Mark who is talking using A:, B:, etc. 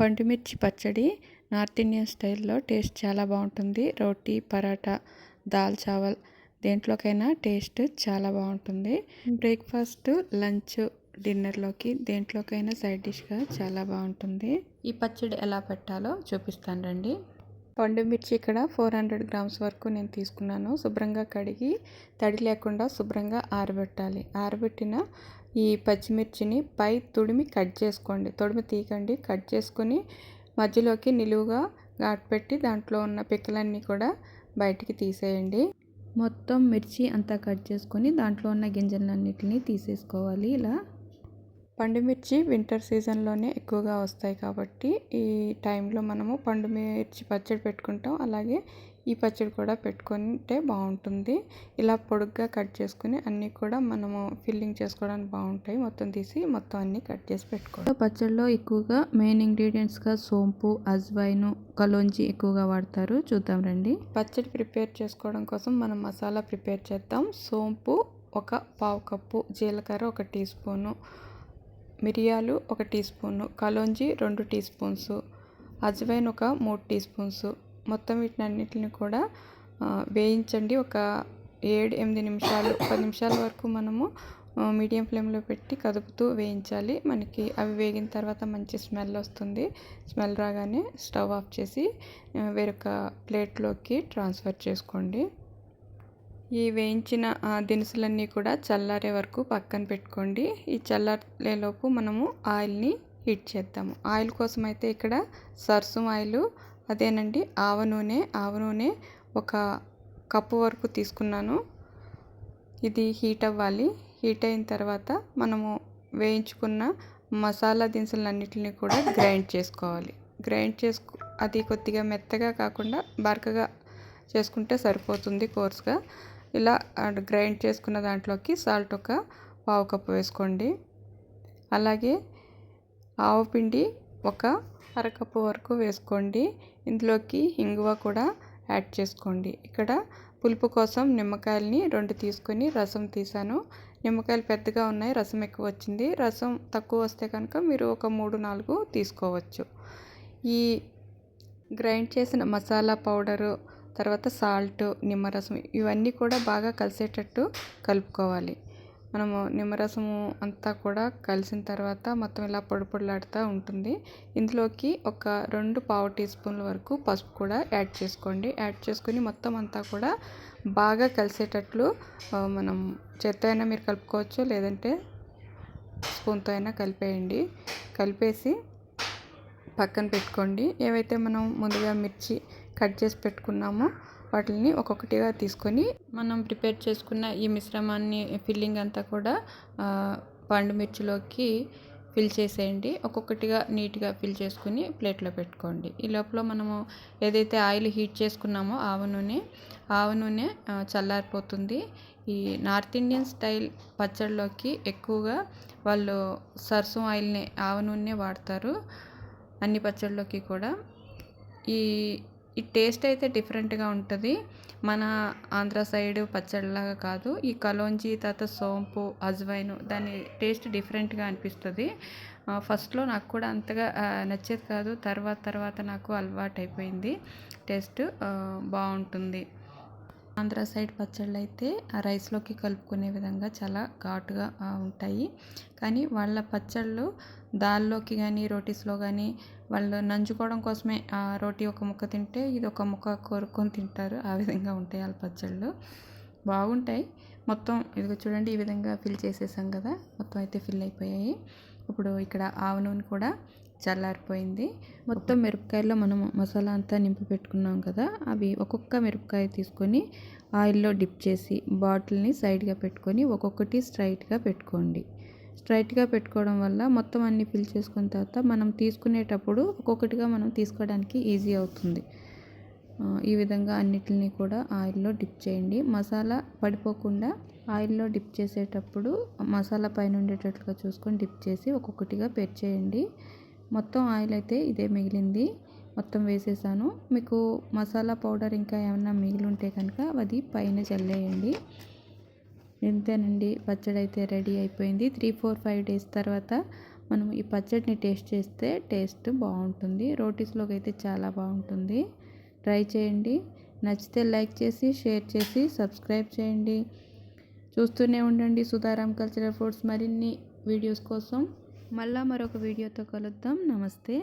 A: పండుమిర్చి పచ్చడి north Indian స్టైల్లో taste చాలా బాగుంటుంది. రోటీ పరాటా దాల్ చావల్ దేంట్లోకైనా టేస్ట్ చాలా బాగుంటుంది. బ్రేక్ఫాస్ట్ లంచ్ డిన్నర్లోకి దేంట్లోకైనా సైడ్ డిష్గా చాలా బాగుంటుంది. ఈ పచ్చడి ఎలా పెట్టాలో చూపిస్తాను రండి. పండు మిర్చి ఇక్కడ ఫోర్ హండ్రెడ్ గ్రామ్స్ వరకు నేను తీసుకున్నాను. శుభ్రంగా కడిగి తడి లేకుండా శుభ్రంగా ఆరబెట్టాలి. ఆరబెట్టిన ఈ పచ్చిమిర్చిని పై తుడిమి కట్ చేసుకోండి. తొడిమి తీయకండి. కట్ చేసుకొని మధ్యలోకి నిలువుగా ఘాటు పెట్టి దాంట్లో ఉన్న పిక్కలన్నీ కూడా బయటికి తీసేయండి. మొత్తం మిర్చి అంతా కట్ చేసుకొని దాంట్లో ఉన్న గింజలన్నిటిని తీసేసుకోవాలి ఇలా. పండుమిర్చి వింటర్ సీజన్లోనే ఎక్కువగా వస్తాయి కాబట్టి ఈ టైంలో మనము పండుమిర్చి పచ్చడి పెట్టుకుంటాం. అలాగే ఈ పచ్చడి కూడా పెట్టుకుంటే బాగుంటుంది. ఇలా పొడుగ్గా కట్ చేసుకుని అన్నీ కూడా మనము ఫిల్లింగ్ చేసుకోవడానికి బాగుంటాయి. మొత్తం తీసి మొత్తం అన్నీ కట్ చేసి పెట్టుకోవాలి పచ్చడిలో ఎక్కువగా మెయిన్ ఇంగ్రీడియంట్స్గా సోంపు అజ్వైను కలోంజి ఎక్కువగా వాడతారు. చూద్దాం రండి. పచ్చడి ప్రిపేర్ చేసుకోవడం కోసం మనం మసాలా ప్రిపేర్ చేద్దాం. సోంపు ఒక పావు కప్పు జీలకర్ర ఒక టీ స్పూను మిరియాలు ఒక టీ స్పూను కలోంజి రెండు టీ స్పూన్స్ అజ్వైన్ ఒక మూడు టీ స్పూన్స్ మొత్తం వీటినన్నిటిని కూడా వేయించండి. ఒక ఏడు ఎనిమిది నిమిషాలు పది నిమిషాల వరకు మనము మీడియం ఫ్లేమ్లో పెట్టి కదుపుతూ వేయించాలి. మనకి అవి వేగిన తర్వాత మంచి స్మెల్ వస్తుంది. స్మెల్ రాగానే స్టవ్ ఆఫ్ చేసి వేరొక ప్లేట్లోకి ట్రాన్స్ఫర్ చేసుకోండి. ఈ వేయించిన దినుసులన్నీ కూడా చల్లారే వరకు పక్కన పెట్టుకోండి. ఈ చల్లారేలోపు మనము ఆయిల్ని హీట్ చేద్దాము. ఆయిల్ కోసం అయితే ఇక్కడ సర్సం ఆయిల్ అదేనండి. ఆవ నూనె ఆవ నూనె ఒక కప్పు వరకు తీసుకున్నాను. ఇది హీట్ అవ్వాలి. హీట్ అయిన తర్వాత మనము వేయించుకున్న మసాలా దినుసులన్నిటిని కూడా గ్రైండ్ చేసుకోవాలి. గ్రైండ్ చేసుకు అది కొద్దిగా మెత్తగా కాకుండా బరకగా చేసుకుంటే సరిపోతుంది కోర్స్గా. ఇలా గ్రైండ్ చేసుకున్న దాంట్లోకి సాల్ట్ ఒక పావు కప్పు వేసుకోండి. అలాగే ఆవపిండి ఒక అరకప్పు వరకు వేసుకోండి. ఇందులోకి ఇంగువ కూడా యాడ్ చేసుకోండి. ఇక్కడ పులుపు కోసం నిమ్మకాయలని రెండు తీసుకొని రసం తీసాను. నిమ్మకాయలు పెద్దగా ఉన్నాయి రసం ఎక్కువ వచ్చింది. రసం తక్కువ వస్తే కనుక మీరు ఒక మూడు నాలుగు తీసుకోవచ్చు. ఈ గ్రైండ్ చేసిన మసాలా పౌడరు తర్వాత సాల్ట్ నిమ్మరసం ఇవన్నీ కూడా బాగా కలిసేటట్టు కలుపుకోవాలి. మనము నిమ్మరసము అంతా కూడా కలిసిన తర్వాత మొత్తం ఇలా పొడి పొడిలాడుతూ ఉంటుంది. ఇందులోకి ఒక రెండు పావు టీ స్పూన్ల వరకు పసుపు కూడా యాడ్ చేసుకోండి. యాడ్ చేసుకుని మొత్తం అంతా కూడా బాగా కలిసేటట్లు మనం చేత్తో అయినా మీరు కలుపుకోవచ్చు లేదంటే స్పూన్తో అయినా కలిపేయండి. కలిపేసి పక్కన పెట్టుకోండి. ఏవైతే మనం ముందుగా మిర్చి కట్ చేసి పెట్టుకున్నామో వాటిని ఒక్కొక్కటిగా తీసుకొని మనం ప్రిపేర్ చేసుకున్న ఈ మిశ్రమాన్ని ఫిల్లింగ్ అంతా కూడా పండు మిర్చిలోకి ఫిల్ చేసేయండి. ఒక్కొక్కటిగా నీట్గా ఫిల్ చేసుకుని ప్లేట్లో పెట్టుకోండి. ఈ లోపల మనము ఏదైతే ఆయిల్ హీట్ చేసుకున్నామో ఆవ నూనె ఆవ నూనె చల్లారిపోతుంది. ఈ నార్త్ ఇండియన్ స్టైల్ పచ్చడిలోకి ఎక్కువగా వాళ్ళు సర్సం ఆయిల్ని ఆవ నూనె వాడతారు. అన్ని పచ్చళ్ళలోకి కూడా. ఈ ఈ టేస్ట్ అయితే డిఫరెంట్గా ఉంటుంది. మన ఆంధ్ర సైడ్ పచ్చడిలాగా కాదు. ఈ కలోంజి తర్వాత సోంపు అజ్వైన్ దాని టేస్ట్ డిఫరెంట్గా అనిపిస్తుంది. ఫస్ట్లో నాకు కూడా అంతగా నచ్చేది కాదు. తర్వాత తర్వాత నాకు అలవాటు అయిపోయింది టేస్ట్ బాగుంటుంది ఆంధ్ర సైడ్ పచ్చళ్ళు అయితే ఆ రైస్లోకి కలుపుకునే విధంగా చాలా ఘాటుగా ఉంటాయి. కానీ వాళ్ళ పచ్చళ్ళు దాల్లోకి కానీ రోటీస్లో కానీ వాళ్ళు నంచుకోవడం కోసమే ఆ రోటీ ఒక ముక్క తింటే ఇది ఒక ముక్క కోరుకొని తింటారు. ఆ విధంగా ఉంటాయి వాళ్ళ పచ్చళ్ళు. బాగుంటాయి. మొత్తం ఇదిగో చూడండి ఈ విధంగా ఫిల్ చేసేసాం కదా! మొత్తం అయితే ఫిల్ అయిపోయాయి. ఇప్పుడు ఇక్కడ ఆవు నూనె కూడా చల్లారిపోయింది. మొత్తం మిరపకాయల్లో మనం మసాలా అంతా నింపి పెట్టుకున్నాం కదా అవి ఒక్కొక్క మిరపకాయ తీసుకొని ఆయిల్లో డిప్ చేసి బాటిల్ని సైడ్గా పెట్టుకొని ఒక్కొక్కటి స్ట్రైట్గా పెట్టుకోండి. స్ట్రైట్గా పెట్టుకోవడం వల్ల మొత్తం అన్నీ ఫిల్ చేసుకున్న తర్వాత మనం తీసుకునేటప్పుడు ఒక్కొక్కటిగా మనం తీసుకోవడానికి ఈజీ అవుతుంది. ఈ విధంగా అన్నిటిని కూడా ఆయిల్లో డిప్ చేయండి. మసాలా పడిపోకుండా ఆయిల్లో డిప్ చేసేటప్పుడు మసాలా పైన ఉండేటట్లుగా చూసుకొని డిప్ చేసి ఒక్కొక్కటిగా చేయండి మొత్తం ఆయిల్ అయితే ఇదే మిగిలింది. మొత్తం వేసేసాను. మీకు మసాలా పౌడర్ ఇంకా ఏమన్నా మిగిలి ఉంటే కనుక అది పైన చల్లేయండి. ఇంతేనండి. పచ్చడి అయితే రెడీ అయిపోయింది. త్రీ ఫోర్ ఫైవ్ డేస్ తర్వాత మనం ఈ పచ్చడిని టేస్ట్ చేస్తే టేస్ట్ బాగుంటుంది. రోటీస్లోకి అయితే చాలా బాగుంటుంది. ట్రై చేయండి. నచ్చితే లైక్ చేసి షేర్ చేసి సబ్స్క్రైబ్ చేయండి. చూస్తూనే ఉండండి సుధారాం కల్చరల్ ఫుడ్స్ మరిన్ని వీడియోస్ కోసం. మళ్ళీ మరొక వీడియోతో కలుద్దాం. నమస్తే.